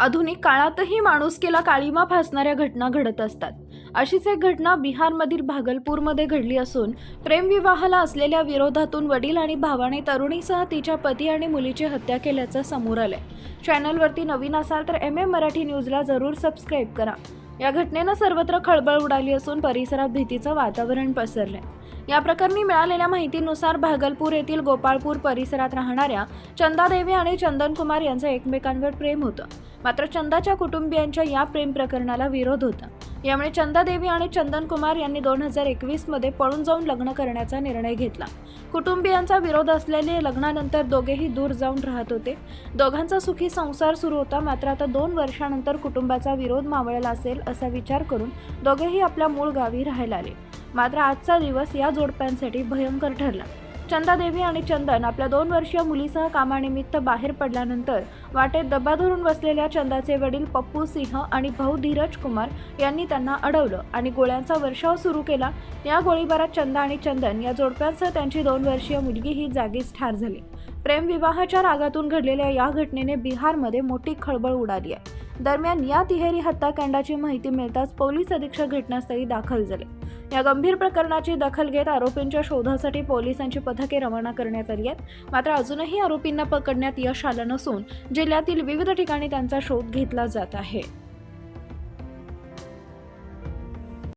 आधुनिक काळातही माणुसकीला काळीमा फासणाऱ्या घटना घडत असतात. अशीच एक घटना बिहारमधील भागलपूरमध्ये घडली असून प्रेमविवाहाला असलेल्या विरोधातून वडील आणि भावाने तरुणीसह तिच्या पती आणि मुलीची हत्या केल्याचं समोर आलंय. चॅनलवरती नवीन असाल तर एम एम मराठी न्यूजला जरूर सबस्क्राईब करा. या घटनेनं सर्वत्र खळबळ उडाली असून परिसरात भीतीचं वातावरण पसरलंय. या प्रकरणी मिळालेल्या माहितीनुसार भागलपूर येथील गोपाळपूर परिसरात राहणाऱ्या चंदादेवी आणि चंदन कुमार यांचं एकमेकांवर प्रेम होतं. मात्र चंदाच्या कुटुंबियांच्या या प्रेम प्रकरणाला विरोध होता. यामुळे चंदा देवी आणि चंदन कुमार यांनी दोन हजार एकवीसमध्ये पळून जाऊन लग्न करण्याचा निर्णय घेतला. कुटुंबियांचा विरोध असल्याने लग्नानंतर दोघेही दूर जाऊन राहत होते. दोघांचा सुखी संसार सुरू होता मात्र आता दोन वर्षानंतर कुटुंबाचा विरोध मावळला असेल असा विचार करून दोघेही आपल्या मूळ गावी राहायला आले. मात्र आजचा दिवस या जोडप्यांसाठी भयंकर ठरला. चंदादेवी आणि चंदन आपल्या दोन वर्षीय मुलीसह कामानिमित्त बाहेर पडल्यानंतर वाटेत दबा धरून बसलेल्या चंदाचे वडील पप्पू सिंह आणि भाऊ धीरज कुमार यांनी त्यांना अडवलं आणि गोळ्यांचा वर्षाव सुरू केला. या गोळीबारात चंदा आणि चंदन या जोडप्यांसह त्यांची दोन वर्षीय मुलगी ही जागीच ठार झाली. प्रेमविवाहाच्या रागातून घडलेल्या या घटनेने बिहारमध्ये मोठी खळबळ उडाली आहे. दरम्यान या तिहेरी हत्याकांडाची माहिती मिळताच पोलीस अधीक्षक घटनास्थळी दाखल झाले. या गंभीर प्रकरणाची दखल घेत आरोपींच्या शोधासाठी पोलिसांची पथके रवाना करण्यात आली आहेत. मात्र अजूनही आरोपींना पकडण्यात यश आलं नसून जिल्ह्यातील विविध ठिकाणी त्यांचा शोध घेतला जात आहे.